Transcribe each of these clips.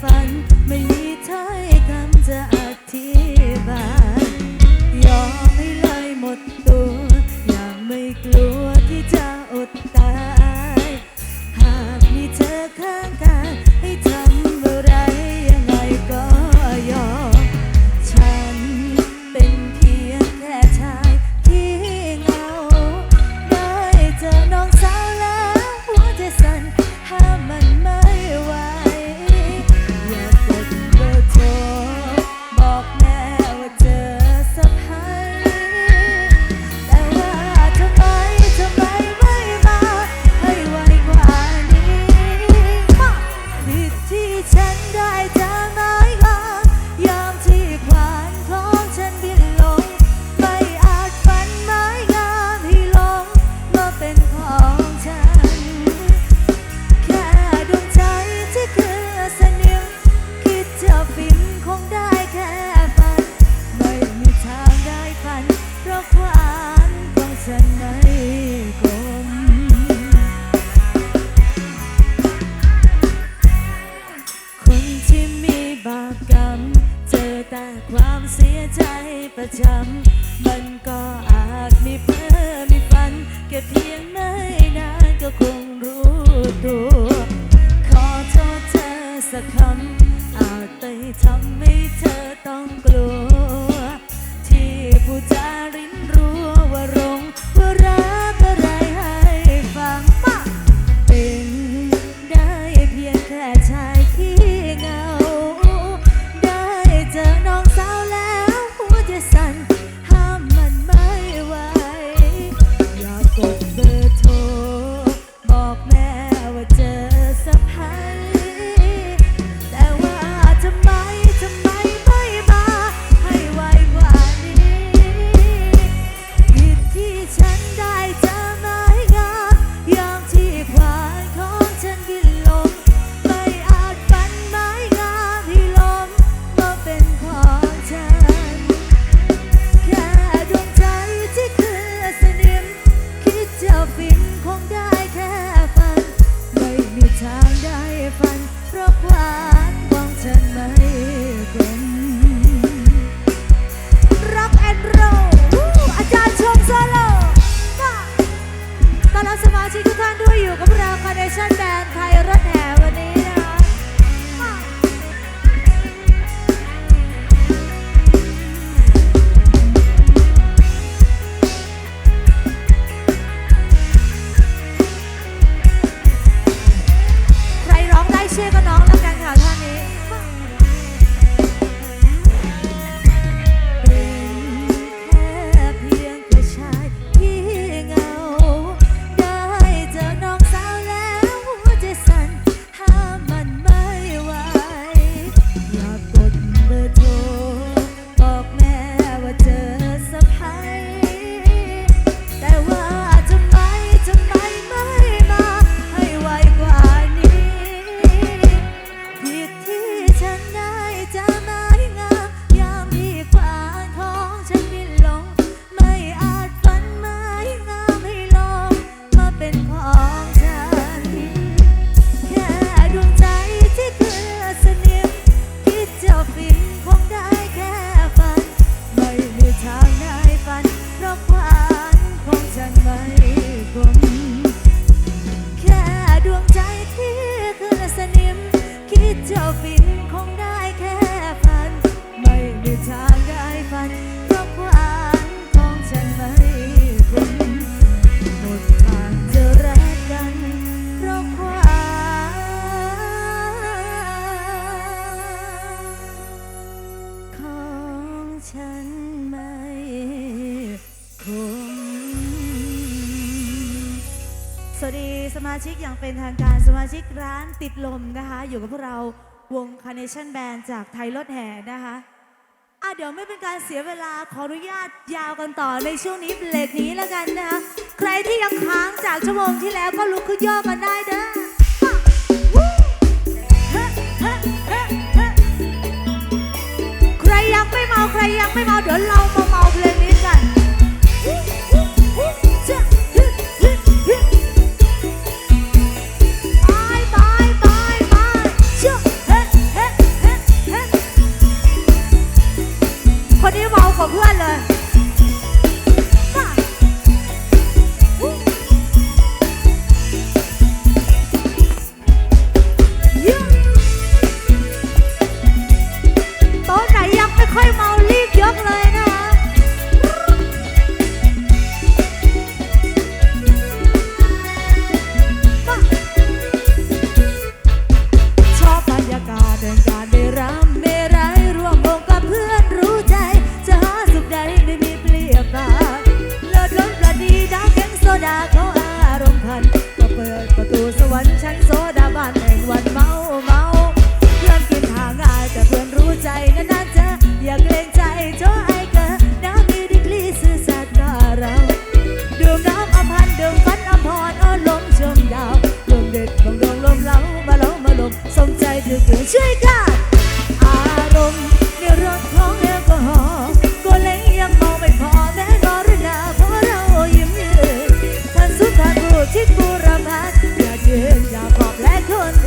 分。ำมันก็อาจมีเพ้อมีฝันแค่เพียงไม่นานก็คงรู้ตัว ขอโทษเธอสักคำอาจไปทำให้เธอ สมาชิกอย่างเป็นทางการสมาชิกร้านติดลมนะคะ อยู่กับพวกเราวงคาร์เนชั่นแบนจากไทยรถแห่นะคะอะเดี๋ยวไม่เป็นการเสียเวลาขออนุญาตยาวกันต่อในช่วงนี้เบรกนี้แล้วกันนะคะ ใครที่ยังค้างจากชั่วโมงที่แล้วก็ลุกขึ้นย่อกันได้เด้อใครยังไม่เมาใครยังไม่เมาเดี๋ยวเรามา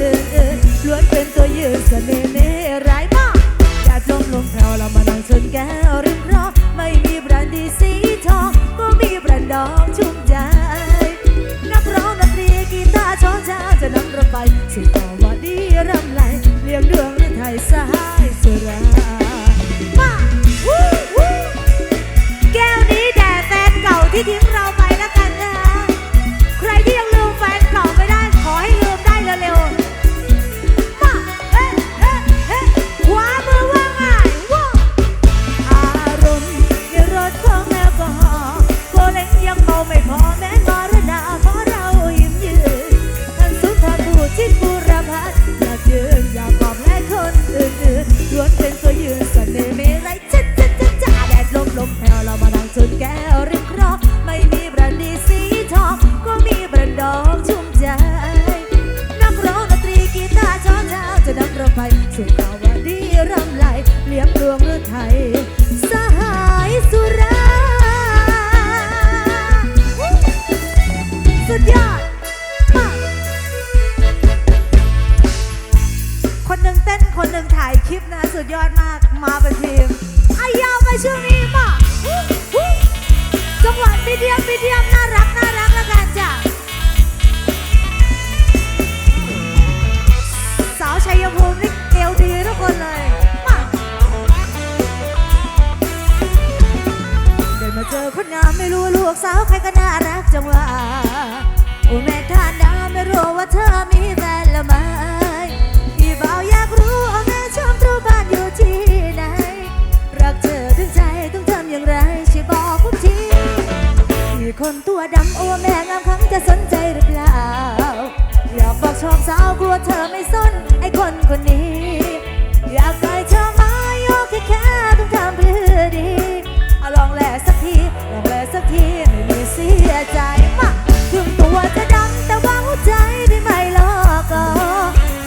ออเอล้วนเป็นตัวยืนเสน่ห์เนร้ายมากอยาาลงลงแถวเรามานั่งชนแก้วริมรอไม่มีแบรนด์ดีสีทอง ก็มีแบรนด์ดองชุ่มใจ นักร้องดนตรีกีตาร์ช้อนเช้าจะนำราไปสู่ต่อวันดีรำไรเลี้ยงดวงไทยสหายสุรามาวู้วู้แก้วนี้แด่แฟนเก่าที่ทิ้ง สุดยอดมากมาเป็นทีมอายาวไปช่วงนี้มากจังหวะมีเดียมมีเดียมน่ารักน่ารักแล้วกันจ้ะสาวชัยภูมินี่เอวดีทุกคนเลยมาเดินมาเจอคนงามไม่รู้ลูกสาวใครก็น่ารักจังหว่าโอ้แม่ท่านดา คนตัวดำโอ้แม่งามคำจะสนใจหรือเปล่าอยากบอกชอบสาวกลัวเธอไม่สนไอ้คนคนนี้ อยากได้เธอมาโยกแค่แค่ต้องทำเพื่อดีเอาลองแลสักทีลองแลสักทีไม่มีเสียใจมาถึงตัวจะดำแต่ว่าหัวใจที่ไม่ลอกก็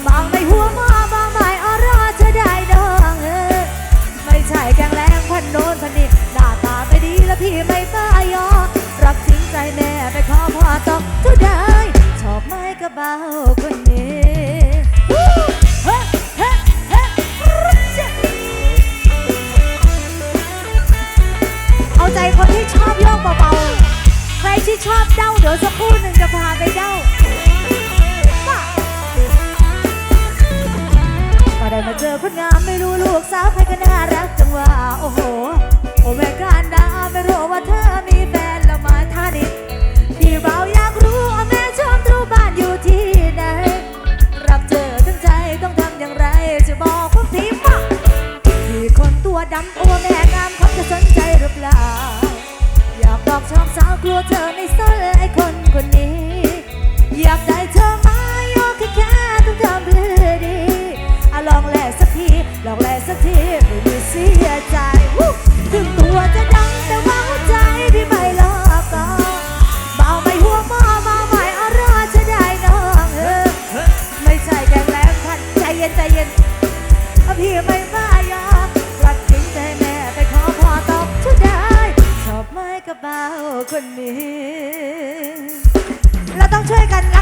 บางไม่หัวหมอบางไม่อรอจะได้ดองเออไม่ใช่แกงแรงพันโน้นพันนี้หน้าตาไม่ดีแล้วพี่ไม่ป้ายอ ที่ชอบเด้าเดี๋ยวสักครู่หนึ่งจะพาไปเด้าก็ได้มาเจอคนงามไม่รู้ลูกสาวใครก็น่ารักจังว่าโอ้โหโอ้แม่การดาไม่รู้ว่าเธอมีแฟนแล้วมาท่านิดพี่เบายา คนนี้ เราต้องช่วยกันรัก